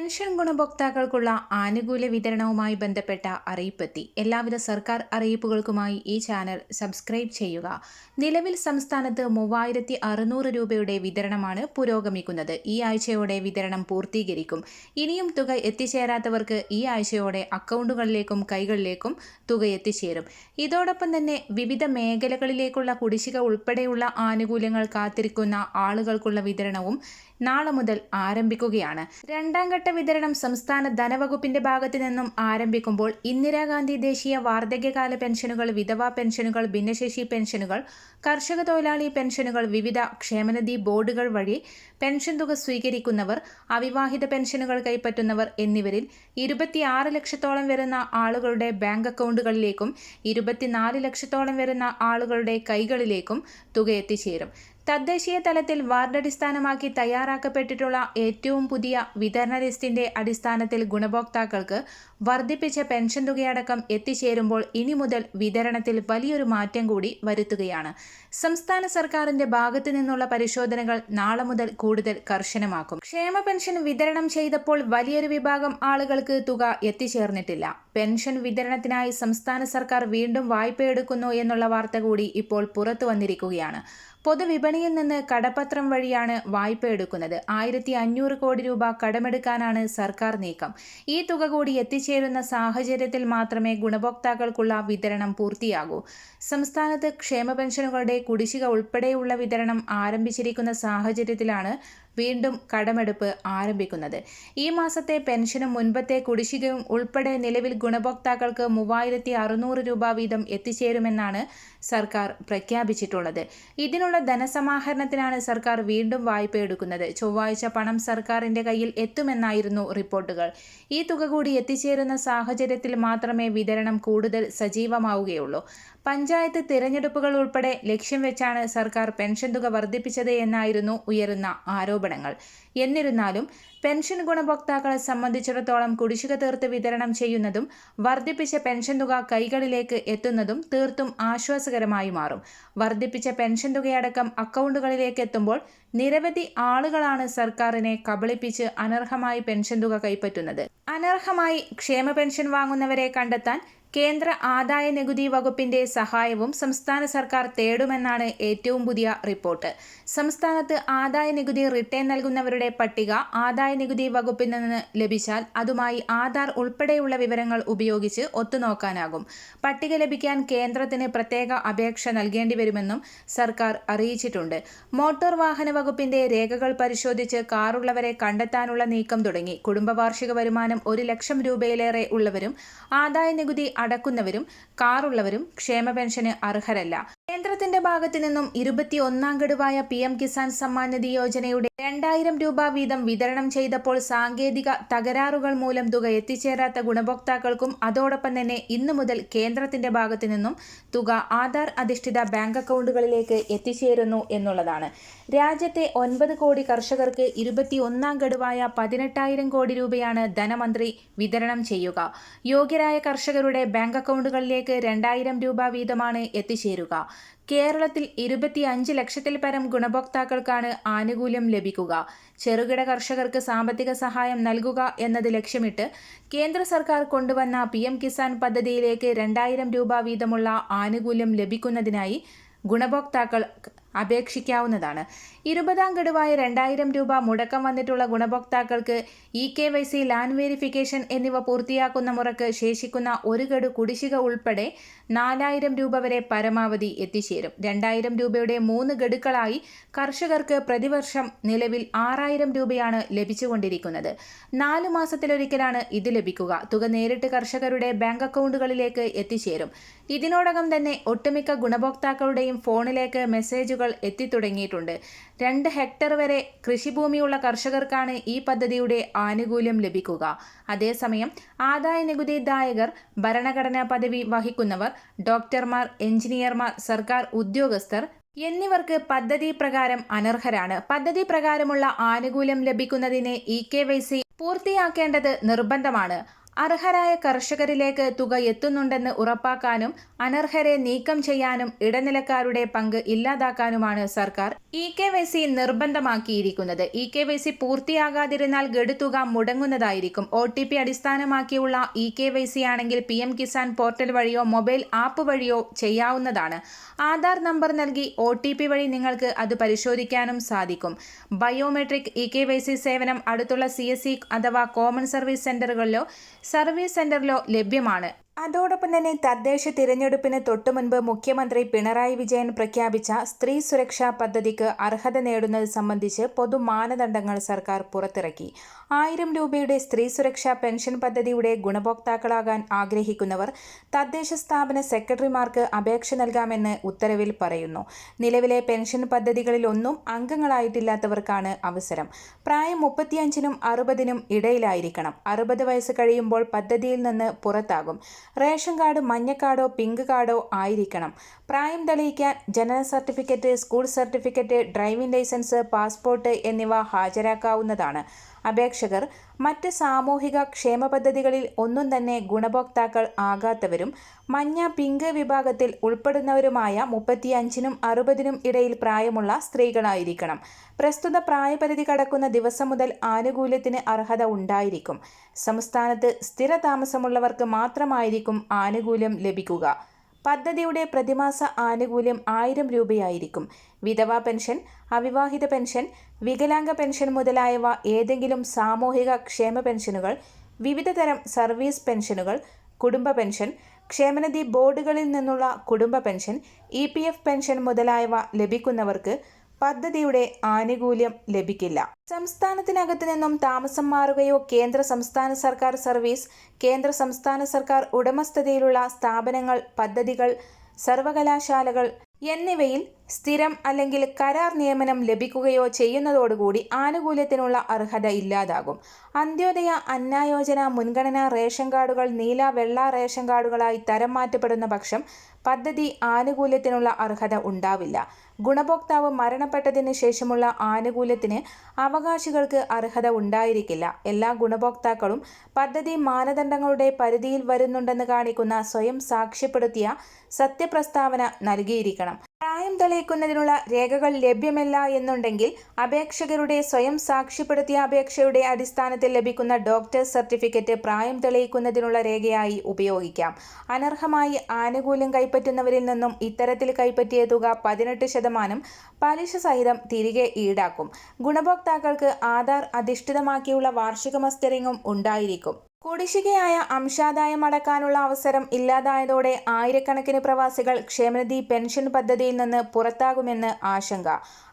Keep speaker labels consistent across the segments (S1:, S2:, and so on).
S1: Pension ഗുണഭോക്താക്കൾക്കുള്ള ആനുകൂല്യ വിതരണവുമായി ബന്ധപ്പെട്ട അറിയിപ്പെത്തി. എല്ലാവിധ സർക്കാർ അറിയിപ്പുകൾക്കുമായി ഈ ചാനൽ സബ്സ്ക്രൈബ് ചെയ്യുക. നിലവിൽ സംസ്ഥാനത്ത് മൂവായിരത്തി അറുന്നൂറ് രൂപയുടെ വിതരണമാണ് പുരോഗമിക്കുന്നത്. ഈ ആഴ്ചയോടെ വിതരണം പൂർത്തീകരിക്കും. ഇനിയും തുക എത്തിച്ചേരാത്തവർക്ക് ഈ ആഴ്ചയോടെ അക്കൗണ്ടുകളിലേക്കും കൈകളിലേക്കും തുക എത്തിച്ചേരും. ഇതോടൊപ്പം തന്നെ വിവിധ മേഖലകളിലേക്കുള്ള കുടിശ്ശിക ഉൾപ്പെടെയുള്ള ആനുകൂല്യങ്ങൾ കാത്തിരിക്കുന്ന ആളുകൾക്കുള്ള വിതരണവും നാളെ മുതൽ ആരംഭിക്കുകയാണ്. രണ്ടാം ഘട്ട വിതരണം സംസ്ഥാന ധനവകുപ്പിന്റെ ഭാഗത്തു നിന്നും ആരംഭിക്കുമ്പോൾ ഇന്ദിരാഗാന്ധി ദേശീയ വാർദ്ധക്യകാല പെൻഷനുകൾ വിധവാ പെൻഷനുകൾ ഭിന്നശേഷി പെൻഷനുകൾ കർഷക തൊഴിലാളി പെൻഷനുകൾ വിവിധ ക്ഷേമനിധി ബോർഡുകൾ വഴി പെൻഷൻ തുക സ്വീകരിക്കുന്നവർ അവിവാഹിത പെൻഷനുകൾ കൈപ്പറ്റുന്നവർ എന്നിവരിൽ ഇരുപത്തിയാറ് ലക്ഷത്തോളം വരുന്ന ആളുകളുടെ ബാങ്ക് അക്കൗണ്ടുകളിലേക്കും ഇരുപത്തിനാല് ലക്ഷത്തോളം വരുന്ന ആളുകളുടെ കൈകളിലേക്കും തുക എത്തിച്ചേരും. തദ്ദേശീയ തലത്തിൽ വാർഡ് അടിസ്ഥാനമാക്കി തയ്യാറാക്കപ്പെട്ടിട്ടുള്ള ഏറ്റവും പുതിയ വിതരണ ലിസ്റ്റിന്റെ അടിസ്ഥാനത്തിൽ ഗുണഭോക്താക്കൾക്ക് വർദ്ധിപ്പിച്ച പെൻഷൻ തുകയടക്കം എത്തിച്ചേരുമ്പോൾ ഇനി മുതൽ വിതരണത്തിൽ വലിയൊരു മാറ്റം കൂടി വരുത്തുകയാണ്. സംസ്ഥാന സർക്കാരിന്റെ ഭാഗത്തു നിന്നുള്ള പരിശോധനകൾ നാളെ മുതൽ കൂടുതൽ കർശനമാക്കും. ക്ഷേമ പെൻഷൻ വിതരണം ചെയ്തപ്പോൾ വലിയൊരു വിഭാഗം ആളുകൾക്ക് തുക എത്തിച്ചേർന്നിട്ടില്ല. പെൻഷൻ വിതരണത്തിനായി സംസ്ഥാന സർക്കാർ വീണ്ടും വായ്പയെടുക്കുന്നു എന്നുള്ള വാർത്ത കൂടി ഇപ്പോൾ പുറത്തു വന്നിരിക്കുകയാണ്. പൊതുവിപണിയിൽ നിന്ന് കടപ്പത്രം വഴിയാണ് വായ്പ എടുക്കുന്നത്. ആയിരത്തി അഞ്ഞൂറ് കോടി രൂപ കടമെടുക്കാനാണ് സർക്കാർ നീക്കം. ഈ തുക കൂടി എത്തിച്ചേരുന്ന സാഹചര്യത്തിൽ മാത്രമേ ഗുണഭോക്താക്കൾക്കുള്ള വിതരണം പൂർത്തിയാകൂ. സംസ്ഥാനത്ത് ക്ഷേമ പെൻഷനുകളുടെ കുടിശ്ശിക ഉൾപ്പെടെയുള്ള വിതരണം ആരംഭിച്ചിരിക്കുന്ന സാഹചര്യത്തിലാണ് വീണ്ടും കടമെടുപ്പ് ആരംഭിക്കുന്നത്. ഈ മാസത്തെ പെൻഷനും മുൻപത്തെ കുടിശ്ശികയും ഉൾപ്പെടെ നിലവിൽ ഗുണഭോക്താക്കൾക്ക് മൂവായിരത്തി അറുന്നൂറ് രൂപ വീതം എത്തിച്ചേരുമെന്നാണ് സർക്കാർ പ്രഖ്യാപിച്ചിട്ടുള്ളത്. ഇതിനുള്ള ധനസമാഹരണത്തിനാണ് സർക്കാർ വീണ്ടും വായ്പ എടുക്കുന്നത്. ചൊവ്വാഴ്ച പണം സർക്കാരിന്റെ കയ്യിൽ എത്തുമെന്നായിരുന്നു റിപ്പോർട്ടുകൾ. ഈ തുക കൂടി എത്തിച്ചേരുന്ന സാഹചര്യത്തിൽ മാത്രമേ വിതരണം കൂടുതൽ സജീവമാവുകയുള്ളൂ. പഞ്ചായത്ത് തിരഞ്ഞെടുപ്പുകൾ ഉൾപ്പെടെ ലക്ഷ്യം വെച്ചാണ് സർക്കാർ പെൻഷൻ തുക വർദ്ധിപ്പിച്ചത് എന്നായിരുന്നു ഉയരുന്ന ആരോപണങ്ങൾ. എന്നിരുന്നാലും പെൻഷൻ ഗുണഭോക്താക്കളെ സംബന്ധിച്ചിടത്തോളം കുടിശ്ശിക തീർത്ത് വിതരണം ചെയ്യുന്നതും വർദ്ധിപ്പിച്ച പെൻഷൻ തുക കൈകളിലേക്ക് എത്തുന്നതും തീർത്തും ആശ്വാസകരമായി മാറും. വർദ്ധിപ്പിച്ച പെൻഷൻ തുകയടക്കം അക്കൗണ്ടുകളിലേക്ക് എത്തുമ്പോൾ നിരവധി ആളുകളാണ് സർക്കാരിനെ കബളിപ്പിച്ച് അനർഹമായി പെൻഷൻ തുക കൈപ്പറ്റുന്നത്. അനർഹമായി ക്ഷേമ പെൻഷൻ വാങ്ങുന്നവരെ കണ്ടെത്താൻ കേന്ദ്ര ആദായ നികുതി വകുപ്പിന്റെ സഹായവും സംസ്ഥാന സർക്കാർ തേടുമെന്നാണ് ഏറ്റവും പുതിയ റിപ്പോർട്ട്. സംസ്ഥാനത്ത് ആദായ നികുതി റിട്ടേൺ നൽകുന്നവരുടെ പട്ടിക ആദായ നികുതി വകുപ്പിൽ നിന്ന് ലഭിച്ചാൽ അതുമായി ആധാർ ഉൾപ്പെടെയുള്ള വിവരങ്ങൾ ഉപയോഗിച്ച് ഒത്തുനോക്കാനാകും. പട്ടിക ലഭിക്കാൻ കേന്ദ്രത്തിന് പ്രത്യേക അപേക്ഷ നൽകേണ്ടി വരുമെന്നും സർക്കാർ അറിയിച്ചിട്ടുണ്ട്. മോട്ടോർ വാഹന വകുപ്പിന്റെ രേഖകൾ പരിശോധിച്ച് കാറുള്ളവരെ കണ്ടെത്താനുള്ള നീക്കം തുടങ്ങി. കുടുംബവാർഷിക വരുമാനം ഒരു ലക്ഷം രൂപയിലേറെ ഉള്ളവരും ആദായ നികുതി അടക്കുന്നവരും കാറുള്ളവരും ക്ഷേമ പെൻഷന് അർഹരല്ല. കേന്ദ്രത്തിന്റെ ഭാഗത്തു നിന്നും ഇരുപത്തി ഒന്നാം ഗഡുവായ പി എം കിസാൻ സമ്മാൻ നിധി യോജനയുടെ രണ്ടായിരം രൂപ വീതം വിതരണം ചെയ്തപ്പോൾ സാങ്കേതിക തകരാറുകൾ മൂലം തുക എത്തിച്ചേരാത്ത ഗുണഭോക്താക്കൾക്കും അതോടൊപ്പം തന്നെ ഇന്നു മുതൽ കേന്ദ്രത്തിന്റെ ഭാഗത്തു നിന്നും തുക ആധാർ അധിഷ്ഠിത ബാങ്ക് അക്കൗണ്ടുകളിലേക്ക് എത്തിച്ചേരുന്നു എന്നുള്ളതാണ്. രാജ്യത്തെ ഒൻപത് കോടി കർഷകർക്ക് ഇരുപത്തി ഒന്നാം ഗഡുവായ പതിനെട്ടായിരം കോടി രൂപയാണ് ധനമന്ത്രി വിതരണം ചെയ്യുക. യോഗ്യരായ കർഷകരുടെ ബാങ്ക് അക്കൗണ്ടുകളിലേക്ക് രണ്ടായിരം രൂപ വീതമാണ് എത്തിച്ചേരുക. കേരളത്തിൽ ഇരുപത്തിയഞ്ച് ലക്ഷത്തിൽ പരം ഗുണഭോക്താക്കൾക്കാണ് ആനുകൂല്യം ലഭിക്കുക. ചെറുകിട കർഷകർക്ക് സാമ്പത്തിക സഹായം നൽകുക എന്നത് ലക്ഷ്യമിട്ട് കേന്ദ്ര സർക്കാർ കൊണ്ടുവന്ന പി കിസാൻ പദ്ധതിയിലേക്ക് രണ്ടായിരം രൂപ വീതമുള്ള ആനുകൂല്യം ലഭിക്കുന്നതിനായി ഗുണഭോക്താക്കൾ അപേക്ഷിക്കാവുന്നതാണ്. ഇരുപതാം ഗഡുവായ രണ്ടായിരം രൂപ മുടക്കം വന്നിട്ടുള്ള ഗുണഭോക്താക്കൾക്ക് E K Y C land verification എന്നിവ പൂർത്തിയാക്കുന്ന മുറക്ക് ശേഷിക്കുന്ന ഒരു ഗഡു കുടിശ്ശിക ഉൾപ്പെടെ നാലായിരം രൂപ വരെ പരമാവധി എത്തിച്ചേരും. രണ്ടായിരം രൂപയുടെ മൂന്ന് ഗഡുക്കളായി കർഷകർക്ക് പ്രതിവർഷം നിലവിൽ ആറായിരം രൂപയാണ് ലഭിച്ചുകൊണ്ടിരിക്കുന്നത്. നാലു മാസത്തിലൊരിക്കലാണ് ഇത് ലഭിക്കുക. തുക നേരിട്ട് കർഷകരുടെ ബാങ്ക് അക്കൗണ്ടുകളിലേക്ക് എത്തിച്ചേരും. ഇതിനോടകം തന്നെ ഒട്ടുമിക്ക ഗുണഭോക്താക്കളുടെയും ഫോണിലേക്ക് മെസ്സേജുകൾ എത്തിത്തുടങ്ങിയിട്ടുണ്ട്. രണ്ട് ഹെക്ടർ വരെ കൃഷിഭൂമിയുള്ള കർഷകർക്കാണ് ഈ പദ്ധതിയുടെ ആനുകൂല്യം ലഭിക്കുക. അതേസമയം ആദായ നികുതിദായകർ ഭരണഘടനാ പദവി വഹിക്കുന്നവർ ഡോക്ടർമാർ എഞ്ചിനീയർമാർ സർക്കാർ ഉദ്യോഗസ്ഥർ എന്നിവർക്ക് പദ്ധതി പ്രകാരം അനർഹരാണ്. പദ്ധതി പ്രകാരമുള്ള ആനുകൂല്യം ലഭിക്കുന്നതിന് ഇ കെ വൈ സി പൂർത്തിയാക്കേണ്ടത് നിർബന്ധമാണ്. അർഹരായ കർഷകരിലേക്ക് തുക എത്തുന്നുണ്ടെന്ന് ഉറപ്പാക്കാനും അനർഹരെ നീക്കം ചെയ്യാനും ഇടനിലക്കാരുടെ പങ്ക് ഇല്ലാതാക്കാനുമാണ് സർക്കാർ ഇ കെ വൈ സി നിർബന്ധമാക്കിയിരിക്കുന്നത്. ഇ കെ വൈ സി പൂർത്തിയാകാതിരുന്നാൽ ഗഡുതുക മുടങ്ങുന്നതായിരിക്കും. ഒ ടി പി അടിസ്ഥാനമാക്കിയുള്ള ഇ കെ വൈ സി ആണെങ്കിൽ പി എം കിസാൻ പോർട്ടൽ വഴിയോ മൊബൈൽ ആപ്പ് വഴിയോ ചെയ്യാവുന്നതാണ്. ആധാർ നമ്പർ നൽകി ഒ ടി പി വഴി നിങ്ങൾക്ക് അത് പരിശോധിക്കാനും സാധിക്കും. Biometric E K Y C സേവനം അടുത്തുള്ള സി എസ് സി അഥവാ കോമൺ സർവീസ് സെന്ററുകളിലോ സർവീസ് സെന്ററിലോ ലഭ്യമാണ്. അതോടൊപ്പം തന്നെ തദ്ദേശ തിരഞ്ഞെടുപ്പിന് തൊട്ടുമുൻപ് മുഖ്യമന്ത്രി പിണറായി വിജയൻ പ്രഖ്യാപിച്ച സ്ത്രീ സുരക്ഷാ പദ്ധതിക്ക് അർഹത നേടുന്നത് സംബന്ധിച്ച് പൊതു മാനദണ്ഡങ്ങൾ സർക്കാർ പുറത്തിറക്കി. ആയിരം രൂപയുടെ സ്ത്രീ സുരക്ഷാ പെൻഷൻ പദ്ധതിയുടെ ഗുണഭോക്താക്കളാകാൻ ആഗ്രഹിക്കുന്നവർ തദ്ദേശ സ്ഥാപന സെക്രട്ടറിമാർക്ക് അപേക്ഷ നൽകാമെന്ന് ഉത്തരവിൽ പറയുന്നു. നിലവിലെ പെൻഷൻ പദ്ധതികളിലൊന്നും അംഗങ്ങളായിട്ടില്ലാത്തവർക്കാണ് അവസരം. പ്രായം മുപ്പത്തിയഞ്ചിനും അറുപതിനും ഇടയിലായിരിക്കണം. അറുപത് വയസ്സ് കഴിയുമ്പോൾ പദ്ധതിയിൽ നിന്ന് പുറത്താകും. റേഷൻ കാർഡ് മഞ്ഞ കാർഡോ പിങ്ക് കാർഡോ ആയിരിക്കണം. പ്രായം തെളിയിക്കാൻ ജനന certificate school certificate driving licence passport എന്നിവ ഹാജരാക്കാവുന്നതാണ്. അപേക്ഷകർ മറ്റ് സാമൂഹിക ക്ഷേമ പദ്ധതികളിൽ ഒന്നും തന്നെ ഗുണഭോക്താക്കൾ ആകാത്തവരും മഞ്ഞ പിങ്ക് വിഭാഗത്തിൽ ഉൾപ്പെടുന്നവരുമായ മുപ്പത്തിയഞ്ചിനും അറുപതിനും ഇടയിൽ പ്രായമുള്ള സ്ത്രീകളായിരിക്കണം. പ്രസ്തുത പ്രായപരിധി കടക്കുന്ന ദിവസം മുതൽ ആനുകൂല്യത്തിന് അർഹത ഉണ്ടായിരിക്കും. സംസ്ഥാനത്ത് സ്ഥിര താമസമുള്ളവർക്ക് മാത്രമായിരിക്കും ആനുകൂല്യം ലഭിക്കുക. പദ്ധതിയുടെ പ്രതിമാസ ആനുകൂല്യം ആയിരം രൂപയായിരിക്കും. വിധവാ പെൻഷൻ അവിവാഹിത പെൻഷൻ വികലാംഗ പെൻഷൻ മുതലായവ ഏതെങ്കിലും സാമൂഹിക ക്ഷേമ പെൻഷനുകൾ വിവിധ തരം സർവീസ് പെൻഷനുകൾ കുടുംബ പെൻഷൻ ക്ഷേമനിധി ബോർഡുകളിൽ നിന്നുള്ള കുടുംബ പെൻഷൻ ഇ പെൻഷൻ മുതലായവ ലഭിക്കുന്നവർക്ക് പദ്ധതിയുടെ ആനുകൂല്യം ലഭിക്കില്ല. സംസ്ഥാനത്തിനകത്ത് നിന്നും താമസം മാറുകയോ കേന്ദ്ര സംസ്ഥാന സർക്കാർ സർവീസ് കേന്ദ്ര സംസ്ഥാന സർക്കാർ ഉടമസ്ഥതയിലുള്ള സ്ഥാപനങ്ങൾ പദ്ധതികൾ സർവകലാശാലകൾ എന്നിവയിൽ സ്ഥിരം അല്ലെങ്കിൽ കരാർ നിയമനം ലഭിക്കുകയോ ചെയ്യുന്നതോടുകൂടി ആനുകൂല്യത്തിനുള്ള അർഹത ഇല്ലാതാകും. അന്ത്യോദയ അന്നായോജന മുൻഗണനാ റേഷൻ കാർഡുകൾ നീല വെള്ള റേഷൻ കാർഡുകളായി തരം മാറ്റപ്പെടുന്ന പക്ഷം പദ്ധതി ആനുകൂല്യത്തിനുള്ള അർഹത ഉണ്ടാവില്ല. ഗുണഭോക്താവ് മരണപ്പെട്ടതിന് ശേഷമുള്ള ആനുകൂല്യത്തിന് അവകാശികൾക്ക് അർഹത ഉണ്ടായിരിക്കില്ല. എല്ലാ ഗുണഭോക്താക്കളും പദ്ധതി മാനദണ്ഡങ്ങളുടെ പരിധിയിൽ വരുന്നുണ്ടെന്ന് കാണിക്കുന്ന സ്വയം സാക്ഷ്യപ്പെടുത്തിയ സത്യപ്രസ്താവന നൽകിയിരിക്കണം. പ്രായം തെളിയിക്കുന്നതിനുള്ള രേഖകൾ ലഭ്യമല്ല എന്നുണ്ടെങ്കിൽ അപേക്ഷകരുടെ സ്വയം സാക്ഷ്യപ്പെടുത്തിയ അപേക്ഷയുടെ അടിസ്ഥാനത്തിൽ ലഭിക്കുന്ന ഡോക്ടേഴ്സ് സർട്ടിഫിക്കറ്റ് പ്രായം തെളിയിക്കുന്നതിനുള്ള രേഖയായി ഉപയോഗിക്കാം. അനർഹമായി ആനുകൂല്യം കൈപ്പറ്റുന്നവരിൽ നിന്നും ഇത്തരത്തിൽ കൈപ്പറ്റിയ തുക പതിനെട്ട് ശതമാനം പലിശ സഹിതം തിരികെ ഈടാക്കും. ഗുണഭോക്താക്കൾക്ക് ആധാർ അധിഷ്ഠിതമാക്കിയുള്ള വാർഷിക മസ്റ്ററിങ്ങും ഉണ്ടായിരിക്കും. കുടിശ്ശികയായ അംശാദായം അടക്കാനുള്ള അവസരം ഇല്ലാതായതോടെ ആയിരക്കണക്കിന് പ്രവാസികൾ ക്ഷേമനിധി പെൻഷൻ പദ്ധതിയിൽ നിന്ന് പുറത്താകുമെന്ന് ആശങ്ക.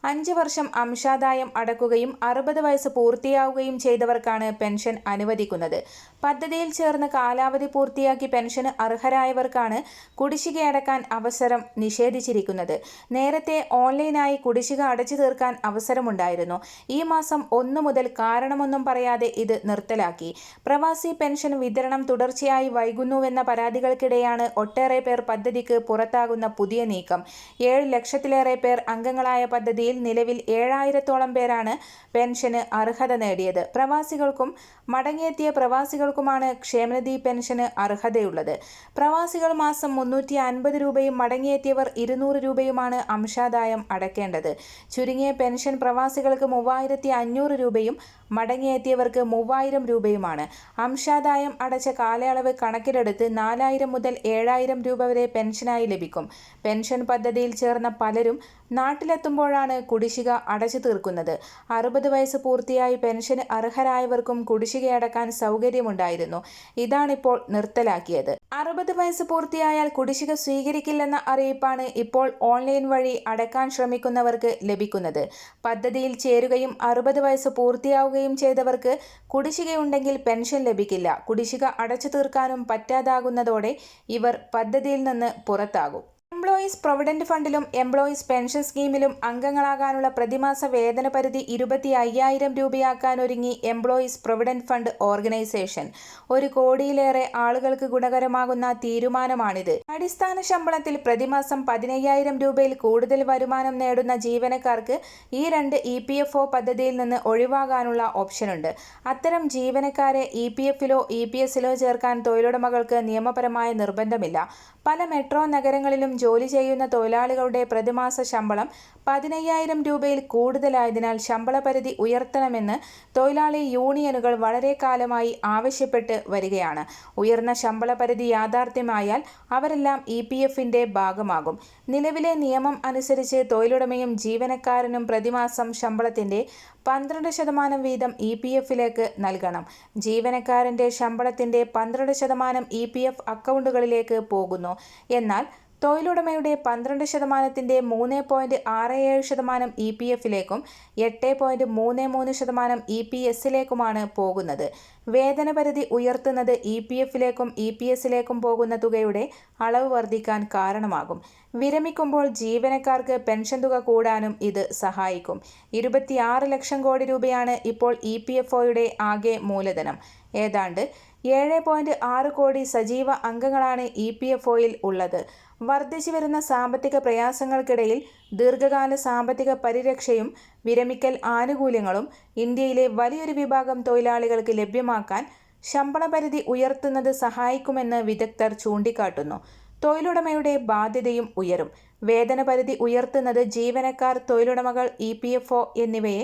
S1: അഞ്ച് വർഷം അംശാദായം അടക്കുകയും അറുപത് വയസ്സ് പൂർത്തിയാവുകയും ചെയ്തവർക്കാണ് പെൻഷൻ അനുവദിക്കുന്നത്. പദ്ധതിയിൽ ചേർന്ന് കാലാവധി പൂർത്തിയാക്കി പെൻഷന് അർഹരായവർക്കാണ് കുടിശ്ശികയടക്കാൻ അവസരം നിഷേധിച്ചിരിക്കുന്നത്. നേരത്തെ ഓൺലൈനായി കുടിശ്ശിക അടച്ചു തീർക്കാൻ അവസരമുണ്ടായിരുന്നു. ഈ മാസം ഒന്നു മുതൽ കാരണമൊന്നും പറയാതെ ഇത് നിർത്തലാക്കി. പ്രവാസി പെൻഷൻ വിതരണം തുടർച്ചയായി വൈകുന്നുവെന്ന പരാതികൾക്കിടെയാണ് ഒട്ടേറെ പേർ പദ്ധതിക്ക് പുറത്താകുന്ന പുതിയ നീക്കം. ഏഴ് ലക്ഷത്തിലേറെ പേർ അംഗങ്ങളായ പദ്ധതിയിൽ നിലവിൽ ഏഴായിരത്തോളം പേരാണ് പെൻഷന് അർഹത നേടിയത്. പ്രവാസികൾക്കും മടങ്ങിയെത്തിയ പ്രവാസികൾക്കുമാണ് ക്ഷേമനിധി പെൻഷന് അർഹതയുള്ളത്. പ്രവാസികൾ മാസം മുന്നൂറ്റി അൻപത് രൂപയും മടങ്ങിയെത്തിയവർ ഇരുന്നൂറ് രൂപയുമാണ് അംശാദായം അടക്കേണ്ടത്. ചുരുങ്ങിയ പെൻഷൻ പ്രവാസികൾക്ക് മൂവായിരത്തി അഞ്ഞൂറ് രൂപയും മടങ്ങിയെത്തിയവർക്ക് മൂവായിരം രൂപയുമാണ്. അംശാദായം അടച്ച കാലയളവ് കണക്കിലെടുത്ത് നാലായിരം മുതൽ ഏഴായിരം രൂപ വരെ പെൻഷനായി ലഭിക്കും. പെൻഷൻ പദ്ധതിയിൽ ചേർന്ന പലരും നാട്ടിലെത്തുമ്പോഴാണ് കുടിശ്ശിക അടച്ചു തീർക്കുന്നത്. അറുപത് വയസ്സ് പൂർത്തിയായി പെൻഷന് അർഹരായവർക്കും കുടിശ്ശികയടക്കാൻ സൗകര്യമുണ്ടായിരുന്നു. ഇതാണിപ്പോൾ നിർത്തലാക്കിയത്. അറുപത് വയസ്സ് പൂർത്തിയായാൽ കുടിശ്ശിക സ്വീകരിക്കില്ലെന്ന അറിയിപ്പാണ് ഇപ്പോൾ ഓൺലൈൻ വഴി അടക്കാൻ ശ്രമിക്കുന്നവർക്ക് ലഭിക്കുന്നത്. പദ്ധതിയിൽ ചേരുകയും അറുപത് വയസ്സ് പൂർത്തിയാവുകയും ചെയ്തവർക്ക് കുടിശ്ശികയുണ്ടെങ്കിൽ പെൻഷൻ ലഭിക്കില്ല. കുടിശ്ശിക അടച്ചു തീർക്കാനും പറ്റാതാകുന്നതോടെ ഇവർ പദ്ധതിയിൽ നിന്ന് പുറത്താകും. എംപ്ലോയീസ് പ്രൊവിഡന്റ് ഫണ്ടിലും എംപ്ലോയീസ് പെൻഷൻ സ്കീമിലും അംഗങ്ങളാകാനുള്ള പ്രതിമാസ വേതന പരിധി ഇരുപത്തി അയ്യായിരം രൂപയാക്കാനൊരുങ്ങി എംപ്ലോയീസ് പ്രൊവിഡന്റ് ഫണ്ട് ഓർഗനൈസേഷൻ ഒരു കോടിയിലേറെ ആളുകൾക്ക് ഗുണകരമാകുന്ന തീരുമാനമാണിത്. അടിസ്ഥാന ശമ്പളത്തിൽ പ്രതിമാസം പതിനയ്യായിരം രൂപയിൽ കൂടുതൽ വരുമാനം നേടുന്ന ജീവനക്കാർക്ക് ഈ രണ്ട് ഇ പി എഫ് ഒ പദ്ധതിയിൽ നിന്ന് ഒഴിവാകാനുള്ള ഓപ്ഷനുണ്ട് അത്തരം ജീവനക്കാരെ ഇ പി എഫിലോ ഇ പി എസിലോ ചേർക്കാൻ തൊഴിലുടമകൾക്ക് നിയമപരമായ നിർബന്ധമില്ല. പല മെട്രോ നഗരങ്ങളിലും ജോലി ചെയ്യുന്ന തൊഴിലാളികളുടെ പ്രതിമാസ ശമ്പളം പതിനയ്യായിരം രൂപയിൽ കൂടുതലായതിനാൽ ശമ്പള പരിധി ഉയർത്തണമെന്ന് തൊഴിലാളി യൂണിയനുകൾ വളരെ കാലമായി ആവശ്യപ്പെട്ട് വരികയാണ്. ഉയർന്ന ശമ്പള പരിധി യാഥാർത്ഥ്യമായാൽ അവരെല്ലാം ഇ പി എഫിന്റെ ഭാഗമാകും. നിലവിലെ നിയമം അനുസരിച്ച് തൊഴിലുടമയും ജീവനക്കാരനും പ്രതിമാസം ശമ്പളത്തിന്റെ പന്ത്രണ്ട് ശതമാനം വീതം ഇ പി എഫിലേക്ക് നൽകണം. ജീവനക്കാരന്റെ ശമ്പളത്തിന്റെ പന്ത്രണ്ട് ശതമാനം ഇ പി എഫ് അക്കൗണ്ടുകളിലേക്ക് പോകുന്നു. എന്നാൽ തൊഴിലുടമയുടെ പന്ത്രണ്ട് ശതമാനത്തിന്റെ മൂന്ന് പോയിന്റ് ആറ് ഏഴ് ശതമാനം ഇ പി എഫിലേക്കും എട്ട് പോയിന്റ് മൂന്ന് മൂന്ന് ശതമാനം ഇ പി എസിലേക്കുമാണ് പോകുന്നത്. വേതന പരിധി ഉയർത്തുന്നത് ഇ പി എഫിലേക്കും ഇ പി എസിലേക്കും പോകുന്ന തുകയുടെ അളവ് വർദ്ധിക്കാൻ കാരണമാകും. വിരമിക്കുമ്പോൾ ജീവനക്കാർക്ക് പെൻഷൻ തുക കൂടാനും ഇത് സഹായിക്കും. ഇരുപത്തിയാറ് ലക്ഷം കോടി രൂപയാണ് ഇപ്പോൾ ഇ പി എഫ് ഒയുടെ ആകെ മൂലധനം. ഏതാണ്ട് ഏഴ് പോയിന്റ് ആറ് കോടി സജീവ അംഗങ്ങളാണ് ഇ പി എഫ് ഒയിൽ ഉള്ളത്. വർദ്ധിച്ചു വരുന്ന സാമ്പത്തിക പ്രയാസങ്ങൾക്കിടയിൽ ദീർഘകാല സാമ്പത്തിക പരിരക്ഷയും വിരമിക്കൽ ആനുകൂല്യങ്ങളും ഇന്ത്യയിലെ വലിയൊരു വിഭാഗം തൊഴിലാളികൾക്ക് ലഭ്യമാക്കാൻ ശമ്പള പരിധി ഉയർത്തുന്നത് സഹായിക്കുമെന്ന് വിദഗ്ധർ ചൂണ്ടിക്കാട്ടുന്നു. തൊഴിലുടമയുടെ ബാധ്യതയും ഉയരും. വേതന പരിധി ഉയർത്തുന്നത് ജീവനക്കാർ തൊഴിലുടമകൾ ഇ എന്നിവയെ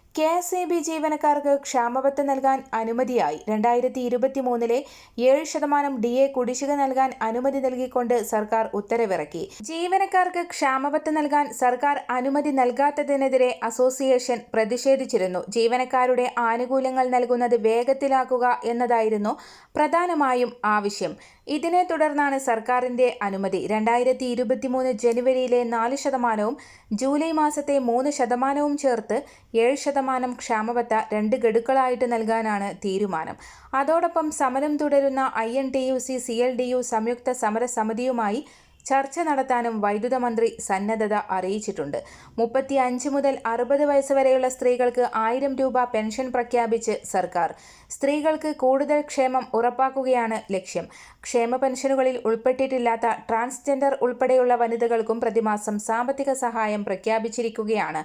S1: കെ എസ് ഇ ബി ജീവനക്കാർക്ക് ക്ഷാമബത്ത് നൽകാൻ അനുമതിയായി. രണ്ടായിരത്തി ഇരുപത്തി മൂന്നിലെ ഏഴ് ശതമാനം ഡി എ കുടിശ്ശിക നൽകാൻ അനുമതി നൽകിക്കൊണ്ട് സർക്കാർ ഉത്തരവിറക്കി. ജീവനക്കാർക്ക് ക്ഷാമബത്ത് നൽകാൻ സർക്കാർ അനുമതി നൽകാത്തതിനെതിരെ അസോസിയേഷൻ പ്രതിഷേധിച്ചിരുന്നു. ജീവനക്കാരുടെ ആനുകൂല്യങ്ങൾ നൽകുന്നത് വേഗത്തിലാക്കുക എന്നതായിരുന്നു പ്രധാനമായും ആവശ്യം. ഇതിനെ തുടർന്നാണ് സർക്കാരിന്റെ അനുമതി. രണ്ടായിരത്തി ഇരുപത്തി മൂന്ന് ജനുവരിയിലെ നാല് ശതമാനവും ജൂലൈ മാസത്തെ മൂന്ന് ശതമാനവും ചേർത്ത് ഏഴ് ശതമാനം ക്ഷാമബത്ത രണ്ട് ഗഡുക്കളായിട്ട് നൽകാനാണ് തീരുമാനം. അതോടൊപ്പം സമരം തുടരുന്ന I N T U C C L D U സംയുക്ത സമരസമിതിയുമായി ചർച്ച നടത്താനും വൈദ്യുത മന്ത്രി സന്നദ്ധത അറിയിച്ചിട്ടുണ്ട്. മുപ്പത്തി അഞ്ച് മുതൽ അറുപത് വയസ്സ് വരെയുള്ള സ്ത്രീകൾക്ക് ആയിരം രൂപ പെൻഷൻ പ്രഖ്യാപിച്ച് സർക്കാർ. സ്ത്രീകൾക്ക് കൂടുതൽ ക്ഷേമം ഉറപ്പാക്കുകയാണ് ലക്ഷ്യം. ക്ഷേമ പെൻഷനുകളിൽ ഉൾപ്പെട്ടിട്ടില്ലാത്ത ട്രാൻസ്ജെൻഡർ ഉൾപ്പെടെയുള്ള വനിതകൾക്കും പ്രതിമാസം സാമ്പത്തിക സഹായം പ്രഖ്യാപിച്ചിരിക്കുകയാണ്.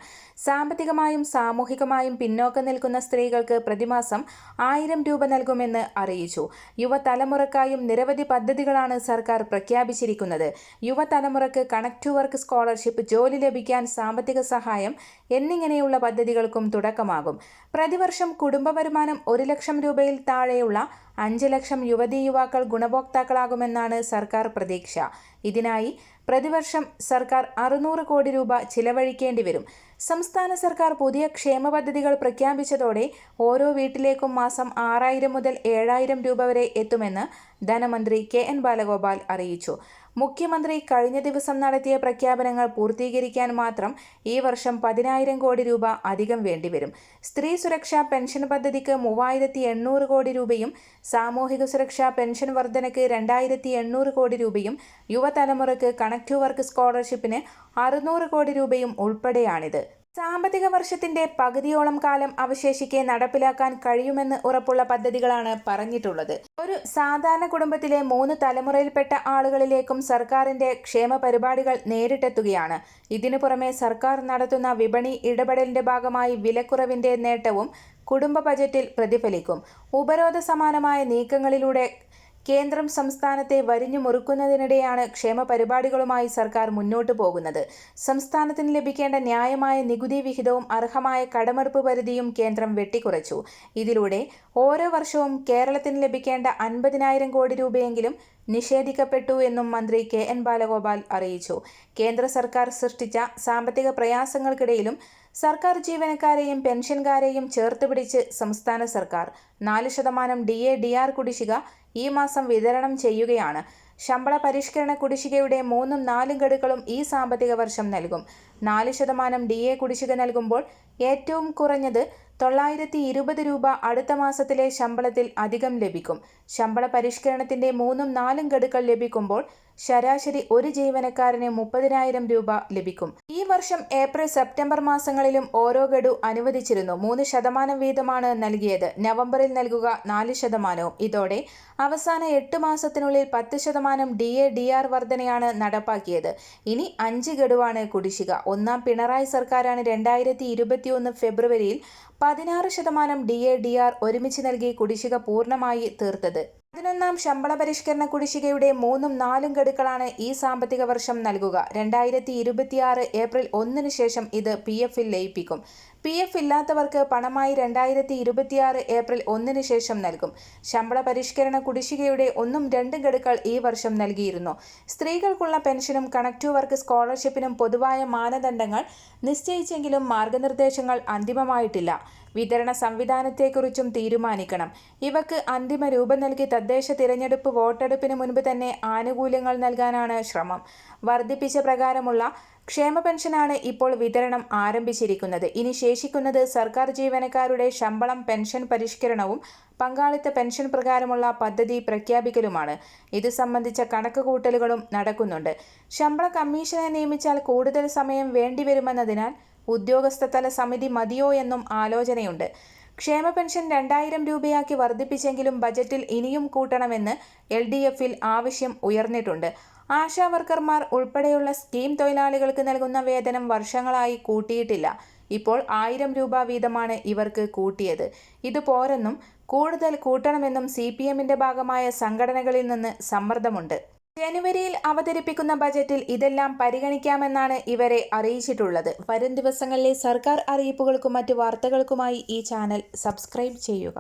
S1: സാമ്പത്തികമായും സാമൂഹികമായും പിന്നോക്കം നിൽക്കുന്ന സ്ത്രീകൾക്ക് പ്രതിമാസം ആയിരം രൂപ നൽകുമെന്ന് അറിയിച്ചു. യുവതലമുറക്കായും നിരവധി പദ്ധതികളാണ് സർക്കാർ പ്രഖ്യാപിച്ചിരിക്കുന്നത്. യുവതലമുറക്ക് കണക്ട് ടു വർക്ക് സ്കോളർഷിപ്പ് ജോലി ലഭിക്കാൻ സാമ്പത്തിക സഹായം എന്നിങ്ങനെയുള്ള പദ്ധതികൾക്കും തുടക്കമാകും. പ്രതിവർഷം കുടുംബ വരുമാനം ഒരു ലക്ഷം രൂപയിൽ താഴെയുള്ള അഞ്ച് ലക്ഷം യുവതീ യുവാക്കൾ ഗുണഭോക്താക്കളാകുമെന്നാണ് സർക്കാർ പ്രതീക്ഷ. ഇതിനായി പ്രതിവർഷം സർക്കാർ അറുന്നൂറ് കോടി രൂപ ചിലവഴിക്കേണ്ടി വരും. സംസ്ഥാന സർക്കാർ പുതിയ ക്ഷേമ പദ്ധതികൾ പ്രഖ്യാപിച്ചതോടെ ഓരോ വീട്ടിലേക്കും മാസം ആറായിരം മുതൽ ഏഴായിരം രൂപ വരെ എത്തുമെന്ന് ധനമന്ത്രി കെ എൻ ബാലഗോപാൽ അറിയിച്ചു. മുഖ്യമന്ത്രി കഴിഞ്ഞ ദിവസം നടത്തിയ പ്രഖ്യാപനങ്ങൾ പൂർത്തീകരിക്കാൻ മാത്രം ഈ വർഷം പതിനായിരം കോടി രൂപ അധികം വേണ്ടിവരും. സ്ത്രീ സുരക്ഷാ പെൻഷൻ പദ്ധതിക്ക് മൂവായിരത്തി എണ്ണൂറ് കോടി രൂപയും സാമൂഹിക സുരക്ഷാ പെൻഷൻ വർധനയ്ക്ക് രണ്ടായിരത്തി എണ്ണൂറ് കോടി രൂപയും യുവതലമുറയ്ക്ക് കണക്ട് വർക്ക് സ്കോളർഷിപ്പിന് അറുന്നൂറ് കോടി രൂപയും ഉൾപ്പെടെയാണിത്. സാമ്പത്തിക വർഷത്തിന്റെ പകുതിയോളം കാലം അവശേഷിക്കെ നടപ്പിലാക്കാൻ കഴിയുമെന്ന് ഉറപ്പുള്ള പദ്ധതികളാണ് പറഞ്ഞിട്ടുള്ളത്. ഒരു സാധാരണ കുടുംബത്തിലെ മൂന്ന് തലമുറയിൽപ്പെട്ട ആളുകളിലേക്കും സർക്കാരിന്റെ ക്ഷേമ പരിപാടികൾ നേരിട്ടെത്തുകയാണ്. ഇതിനു പുറമെ സർക്കാർ നടത്തുന്ന വിപണി ഇടപെടലിന്റെ ഭാഗമായി വിലക്കുറവിന്റെ നേട്ടവും കുടുംബ ബജറ്റിൽ പ്രതിഫലിക്കും. ഉപരോധ സമാനമായ നീക്കങ്ങളിലൂടെ കേന്ദ്രം സംസ്ഥാനത്തെ വരിഞ്ഞു മുറുക്കുന്നതിനിടെയാണ് ക്ഷേമ പരിപാടികളുമായി സർക്കാർ മുന്നോട്ടു പോകുന്നത്. സംസ്ഥാനത്തിന് ലഭിക്കേണ്ട ന്യായമായ നികുതി വിഹിതവും അർഹമായ കടമെടുപ്പ് പരിധിയും കേന്ദ്രം വെട്ടിക്കുറച്ചു. ഇതിലൂടെ ഓരോ വർഷവും കേരളത്തിന് ലഭിക്കേണ്ട അൻപതിനായിരം കോടി രൂപയെങ്കിലും നിഷേധിക്കപ്പെട്ടു എന്നും മന്ത്രി കെ എൻ ബാലഗോപാൽ അറിയിച്ചു. കേന്ദ്ര സർക്കാർ സൃഷ്ടിച്ച സാമ്പത്തിക പ്രയാസങ്ങൾക്കിടയിലും സർക്കാർ ജീവനക്കാരെയും പെൻഷൻകാരെയും ചേർത്ത് പിടിച്ച് സംസ്ഥാന സർക്കാർ. നാല് ശതമാനം ഡി എ ഡി ആർ കുടിശ്ശിക ഈ മാസം വിതരണം ചെയ്യുകയാണ്. ശമ്പള പരിഷ്കരണ കുടിശ്ശികയുടെ മൂന്നും നാലും ഗഡുക്കളും ഈ സാമ്പത്തിക വർഷം നൽകും. നാല് ശതമാനം ഡി എ കുടിശ്ശിക നൽകുമ്പോൾ ഏറ്റവും കുറഞ്ഞത് തൊള്ളായിരത്തി ഇരുപത് രൂപ അടുത്ത മാസത്തിലെ ശമ്പളത്തിൽ അധികം ലഭിക്കും. ശമ്പള പരിഷ്കരണത്തിന്റെ മൂന്നും നാലും ഗഡുക്കൾ ലഭിക്കുമ്പോൾ ശരാശരി ഒരു ജീവനക്കാരന് മുപ്പതിനായിരം രൂപ ലഭിക്കും. ഈ വർഷം ഏപ്രിൽ സെപ്റ്റംബർ മാസങ്ങളിലും ഓരോ ഗഡു അനുവദിച്ചിരുന്നു. മൂന്ന് ശതമാനം വീതമാണ് നൽകിയത്. നവംബറിൽ നൽകുക നാല് ശതമാനവും. ഇതോടെ അവസാന എട്ട് മാസത്തിനുള്ളിൽ പത്ത് ശതമാനം ഡി എ ഡി ആർ വർധനയാണ് നടപ്പാക്കിയത്. ഇനി അഞ്ച് ഗഡുവാണ് കുടിശ്ശിക. ഒന്നാം പിണറായി സർക്കാരാണ് രണ്ടായിരത്തി ഇരുപത്തിയൊന്ന് ഫെബ്രുവരിയിൽ പതിനാറ് ശതമാനം ഡി എ ഡി ആർ ഒരുമിച്ച് നൽകി കുടിശ്ശിക പൂർണമായി തീർത്തത്. പതിനൊന്നാം ശമ്പള പരിഷ്കരണ കുടിശ്ശികയുടെ മൂന്നും നാലും ഗഡുക്കളാണ് ഈ സാമ്പത്തിക വർഷം നൽകുക. രണ്ടായിരത്തി ഇരുപത്തിയാറ് ഏപ്രിൽ ഒന്നിന് ശേഷം ഇത് പി എഫിൽ ലയിപ്പിക്കും. പി എഫ് ഇല്ലാത്തവർക്ക് പണമായി രണ്ടായിരത്തി ഇരുപത്തിയാറ് ഏപ്രിൽ ഒന്നിന് ശേഷം നൽകും. ശമ്പള പരിഷ്കരണ കുടിശ്ശികയുടെ ഒന്നും രണ്ടും ഗഡുക്കൾ ഈ വർഷം നൽകിയിരുന്നു. സ്ത്രീകൾക്കുള്ള പെൻഷനും കണക്റ്റു വർക്ക് സ്കോളർഷിപ്പിനും പൊതുവായ മാനദണ്ഡങ്ങൾ നിശ്ചയിച്ചെങ്കിലും മാർഗനിർദ്ദേശങ്ങൾ അന്തിമമായിട്ടില്ല. വിതരണ സംവിധാനത്തെക്കുറിച്ചും തീരുമാനിക്കണം. ഇവക്ക് അന്തിമ രൂപം നൽകി തദ്ദേശ തിരഞ്ഞെടുപ്പ് വോട്ടെടുപ്പിന് മുൻപ് തന്നെ ആനുകൂല്യങ്ങൾ നൽകാനാണ് ശ്രമം. വർദ്ധിപ്പിച്ച പ്രകാരമുള്ള ക്ഷേമ പെൻഷനാണ് ഇപ്പോൾ വിതരണം ആരംഭിച്ചിരിക്കുന്നത്. ഇനി ശേഷിക്കുന്നത് സർക്കാർ ജീവനക്കാരുടെ ശമ്പളം പെൻഷൻ പരിഷ്കരണവും പങ്കാളിത്ത പെൻഷൻ പ്രകാരമുള്ള പദ്ധതി പ്രഖ്യാപിക്കലുമാണ്. ഇത് സംബന്ധിച്ച കണക്കുകൂട്ടലുകളും നടക്കുന്നുണ്ട്. ശമ്പള കമ്മീഷനെ നിയമിച്ചാൽ കൂടുതൽ സമയം വേണ്ടിവരുമെന്നതിനാൽ ഉദ്യോഗസ്ഥതല സമിതി മതിയോ എന്നും ആലോചനയുണ്ട്. ക്ഷേമ പെൻഷൻ രണ്ടായിരം രൂപയാക്കി വർദ്ധിപ്പിച്ചെങ്കിലും ബജറ്റിൽ ഇനിയും കൂട്ടണമെന്ന് എൽ ഡി എഫിൽ ആവശ്യം ഉയർന്നിട്ടുണ്ട്. ആശാവർക്കർമാർ ഉൾപ്പെടെയുള്ള സ്കീം തൊഴിലാളികൾക്ക് നൽകുന്ന വേതനം വർഷങ്ങളായി കൂട്ടിയിട്ടില്ല. ഇപ്പോൾ ആയിരം രൂപ വീതമാണ് ഇവർക്ക് കൂട്ടിയത്. ഇത് പോരെന്നും കൂടുതൽ കൂട്ടണമെന്നും സി പി ഭാഗമായ സംഘടനകളിൽ നിന്ന് സമ്മർദ്ദമുണ്ട്. ജനുവരിയിൽ അവതരിപ്പിക്കുന്ന ബജറ്റിൽ ഇതെല്ലാം പരിഗണിക്കാമെന്നാണ് ഇവരെ അറിയിച്ചിട്ടുള്ളത്. വരും ദിവസങ്ങളിലെ സർക്കാർ അറിയിപ്പുകൾക്കും മറ്റു വാർത്തകൾക്കുമായി ഈ ചാനൽ സബ്സ്ക്രൈബ് ചെയ്യുക.